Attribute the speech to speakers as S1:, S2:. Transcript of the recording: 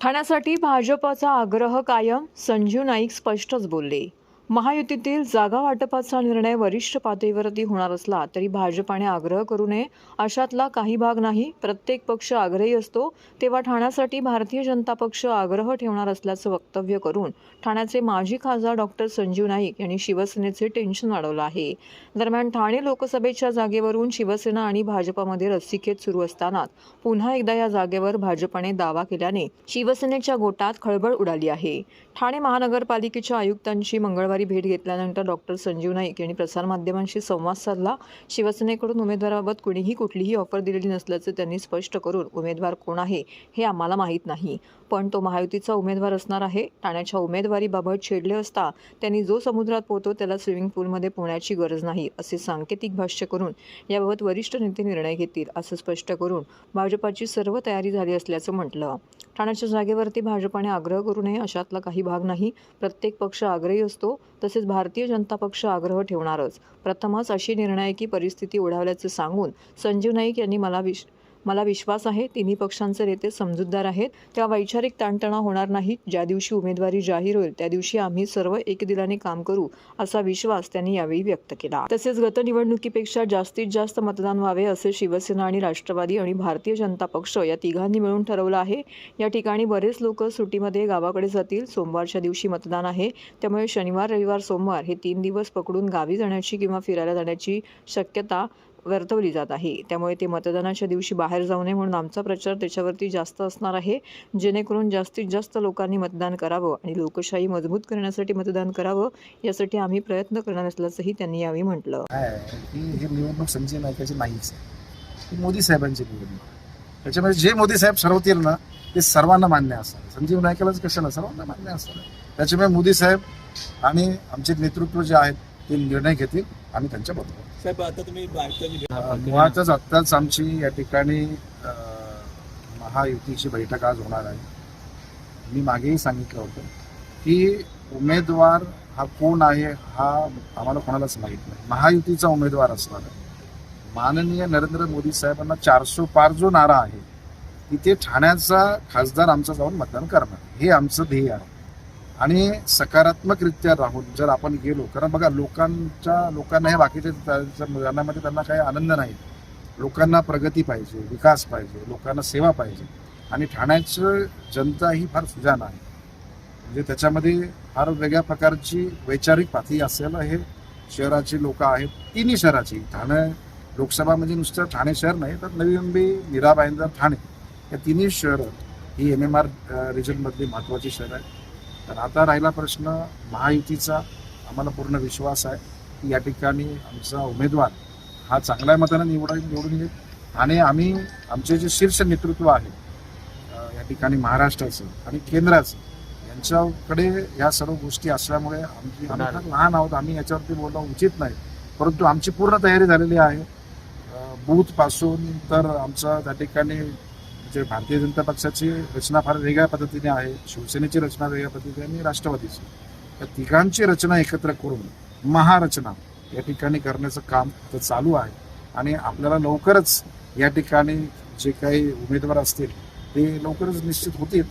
S1: ठाण्यासाठी भाजपचा आग्रह कायम संजीव नाईक स्पष्टच बोलले. महायुतीतील जागा वाटपाचा निर्णय वरिष्ठ पातळीवरती होणार असला तरी भाजपाने आग्रह करू नये. अशातला काही भाग नाही. प्रत्येक पक्ष आग्रही असतो. तेव्हा ठाण्यासाठी भारतीय जनता पक्ष आग्रह ठेवणार असल्याचं वक्तव्य करून ठाण्याचे माजी खासदार डॉक्टर संजीव नाईक यांनी शिवसेनेचे टेन्शन वाढवलं आहे. दरम्यान ठाणे लोकसभेच्या जागेवरून शिवसेना आणि भाजपामध्ये रस्सीखेच सुरू असतानाच पुन्हा एकदा या जागेवर भाजपाने दावा केल्याने शिवसेनेच्या गोटात खळबळ उडाली आहे. ठाणे महानगरपालिकेच्या आयुक्तांची मंगळवारी भेट घेतल्यानंतर डॉक्टर संजीव नाईक यांनी प्रसारमाध्यमांशी संवाद साधला. शिवसेनेकडून उमेदवाराबाबत कुणीही कुठलीही ऑफर दिलेली नसल्याचं त्यांनी स्पष्ट करून उमेदवार कोण आहे हे आम्हाला माहीत नाही. पण तो महायुतीचा उमेदवार असणार आहे. ठाण्याच्या उमेदवारीबाबत छेडले असता त्यांनी जो समुद्रात पोहतो त्याला स्विमिंग पूलमध्ये पोहण्याची गरज नाही असे सांकेतिक भाष्य करून याबाबत वरिष्ठ नेते निर्णय घेतील असं स्पष्ट करून भाजपाची सर्व तयारी झाली असल्याचं म्हटलं. ठाण्याच्या जागेवरती भाजपाने आग्रह करू नये अशातला काही भाग नाही. प्रत्येक पक्ष आग्रही असतो. तसेच भारतीय जनता पक्ष आग्रह ठेवणारच. प्रथमच अशी निर्णायकी परिस्थिती ओढावल्याचं सांगून संजीव नाईक यांनी मला विश मला विश्वास आहे तिन्ही पक्षांचे नेते समजूतदार आहेत. तेव्हा वैचारिक ताणतणाव होणार नाही. ज्या दिवशी उमेदवारी जाहीर होईल त्या दिवशी आम्ही सर्व एकदिलाने काम करू असा विश्वास त्यांनी यावेळी व्यक्त केला. तसेच गत निवडणुकीपेक्षा जास्तीत जास्त मतदान व्हावे असे शिवसेना आणि राष्ट्रवादी आणि भारतीय जनता पक्ष या तिघांनी मिळून ठरवलं आहे. या ठिकाणी बरेच लोक सुट्टीमध्ये गावाकडे जातील. सोमवारच्या दिवशी मतदान आहे. त्यामुळे शनिवार रविवार सोमवार हे तीन दिवस पकडून गावी जाण्याची किंवा फिरायला जाण्याची शक्यता वर्तवली जात आहे. त्यामुळे ते मतदानाच्या दिवशी बाहेर जाऊ नये म्हणून आमचा प्रचार त्याच्यावरती जास्त असणार आहे. जेणेकरून जास्तीत जास्त लोकांनी मतदान करावं आणि लोकशाही मजबूत करण्यासाठी मतदान करावं यासाठी आम्ही प्रयत्न करणार असल्याचंही त्यांनी यावेळी म्हटलं.
S2: काय ही निवडणूक संजय नायकाची नाहीच आहे. ही मोदी साहेबांची निवडणूक त्याच्यामध्ये जे मोदी साहेब ठरवतील ना ते सर्वांना मान्य असणार संजीव नायकालाच कशाला? सर्वांना मान्य असणार त्याच्यामुळे मोदी साहेब आणि आमचे नेतृत्व जे आहेत ते निर्णय घेतील आम्ही त्यांच्या बरोबर.
S3: साहेब आता तुम्ही भारताची
S2: मुळातच आत्ताच आमची या ठिकाणी महायुतीची बैठक आज होणार आहे. मी मागेही सांगितलं होतं की उमेदवार हा कोण आहे हा आम्हाला कोणालाच माहीत नाही. महायुतीचा उमेदवार असणार आहे. माननीय नरेंद्र मोदी साहेबांना चारशे पार जो नारा आहे तिथे ठाण्याचा खासदार आमचा जाऊन मतदान करणार. हे आमचं ध्येय आहे. आणि सकारात्मकरित्या राहून जर आपण गेलो कारण बघा लोकांच्या लोकांना हे बाकीच्या जाण्यामध्ये त्यांना काही आनंद नाही. लोकांना प्रगती पाहिजे विकास पाहिजे लोकांना सेवा पाहिजे. आणि ठाण्याचं जनता ही फार सुजाण आहे. म्हणजे त्याच्यामध्ये फार वेगळ्या प्रकारची वैचारिक पातळी असलेलं हे शहराची लोक आहेत. तिन्ही शहराची. ठाणे लोकसभा म्हणजे नुसतं ठाणे शहर नाही तर नवी मुंबई मीरा भाईंदर ठाणे. या तिन्ही शहरं ही एम एम आर रिजनमधली महत्त्वाची शहरं आहेत. तर आता राहिला प्रश्न महायुतीचा आम्हाला पूर्ण विश्वास आहे की या ठिकाणी आमचा उमेदवार हा चांगल्या मताने निवडा निवडून येईल. आणि आम्ही आमचे जे शीर्ष नेतृत्व आहे या ठिकाणी महाराष्ट्राचं आणि केंद्राचं यांच्याकडे या सर्व गोष्टी असल्यामुळे आमची आम्ही लहान आहोत. आम्ही याच्यावरती बोलणं उचित नाही. परंतु आमची पूर्ण तयारी झालेली आहे. बूथपासून तर आमचं त्या ठिकाणी म्हणजे भारतीय जनता पक्षाची रचना फार वेगळ्या पद्धतीने आहे शिवसेनेची रचना वेगळ्या पद्धतीने आणि राष्ट्रवादीची. या तिघांची रचना एकत्र करून महारचना या ठिकाणी करण्याचं काम आता चालू आहे. आणि आपल्याला लवकरच या ठिकाणी जे काही उमेदवार असतील ते लवकरच निश्चित होतील.